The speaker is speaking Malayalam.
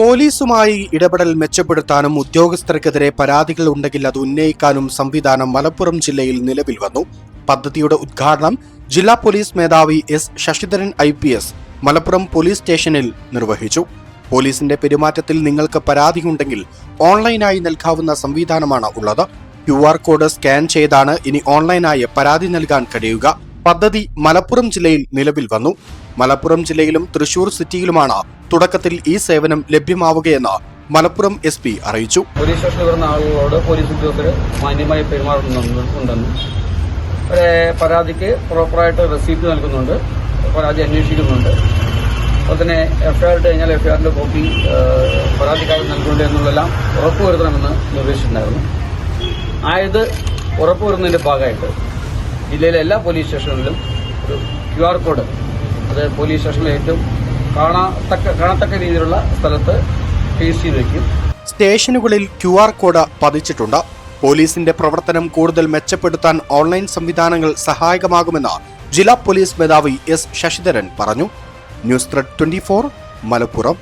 പോലീസുമായി ഇടപെടൽ മെച്ചപ്പെടുത്താനും ഉദ്യോഗസ്ഥർക്കെതിരെ പരാതികൾ ഉണ്ടെങ്കിൽ അത് ഉന്നയിക്കാനും സംവിധാനം മലപ്പുറം ജില്ലയിൽ നിലവിൽ വന്നു. പദ്ധതിയുടെ ഉദ്ഘാടനം ജില്ലാ പോലീസ് മേധാവി S Sasidharan I Malappuram police സ്റ്റേഷനിൽ നിർവഹിച്ചു. പോലീസിന്റെ പെരുമാറ്റത്തിൽ നിങ്ങൾക്ക് പരാതിയുണ്ടെങ്കിൽ ഓൺലൈനായി നൽകാവുന്ന സംവിധാനമാണ് ഉള്ളത്. ക്യു കോഡ് സ്കാൻ ചെയ്താണ് ഇനി ഓൺലൈനായി പരാതി നൽകാൻ കഴിയുക. പദ്ധതി മലപ്പുറം ജില്ലയിൽ നിലവിൽ വന്നു. മലപ്പുറം ജില്ലയിലും തൃശൂർ സിറ്റിയിലുമാണ് തുടക്കത്തിൽ ഈ സേവനം ലഭ്യമാവുകയെന്ന് മലപ്പുറം എസ് പി അറിയിച്ചു. പോലീസ് സ്റ്റേഷനിൽ വരുന്ന ആളുകളോട് പോലീസ് ഉദ്യോഗസ്ഥർ മാന്യമായി പെരുമാറുന്നുണ്ടെന്നും പരാതിക്ക് പ്രോപ്പറായിട്ട് റെസീപ്റ്റ് നൽകുന്നുണ്ട് പരാതി അന്വേഷിക്കുന്നുണ്ട്. അപ്പോൾ തന്നെ എഫ്ഐആർ ഇട്ട് കഴിഞ്ഞാൽ എഫ്ഐആറിന്റെ കോപ്പി പരാതിക്കാരൻ നൽകുന്നുണ്ട് എന്നുള്ളതെല്ലാം ഉറപ്പുവരുത്തണമെന്ന് നിർദ്ദേശിച്ചിട്ടുണ്ടായിരുന്നു. ആയത് ഉറപ്പുവരുന്നതിന്റെ ഭാഗമായിട്ട് ജില്ലയിലെ എല്ലാ പോലീസ് സ്റ്റേഷനുകളിലും ഒരു ക്യു ആർ കോഡ് അത് പോലീസ് സ്റ്റേഷനിലെ ഏറ്റവും കാണാത്തക്ക കാണത്തക്ക രീതിയിലുള്ള സ്ഥലത്ത് പേസ്റ്റ് ചെയ്ത് വയ്ക്കും സ്റ്റേഷനുകളിൽ ക്യു ആർ കോഡ് പതിച്ചിട്ടുണ്ട്. പോലീസിന്റെ പ്രവർത്തനം കൂടുതൽ മെച്ചപ്പെടുത്താൻ ഓൺലൈൻ സംവിധാനങ്ങൾ സഹായകമാകുമെന്ന് ജില്ലാ പോലീസ് മേധാവി എസ് ശശിധരൻ പറഞ്ഞു. News thread twenty Malappuram.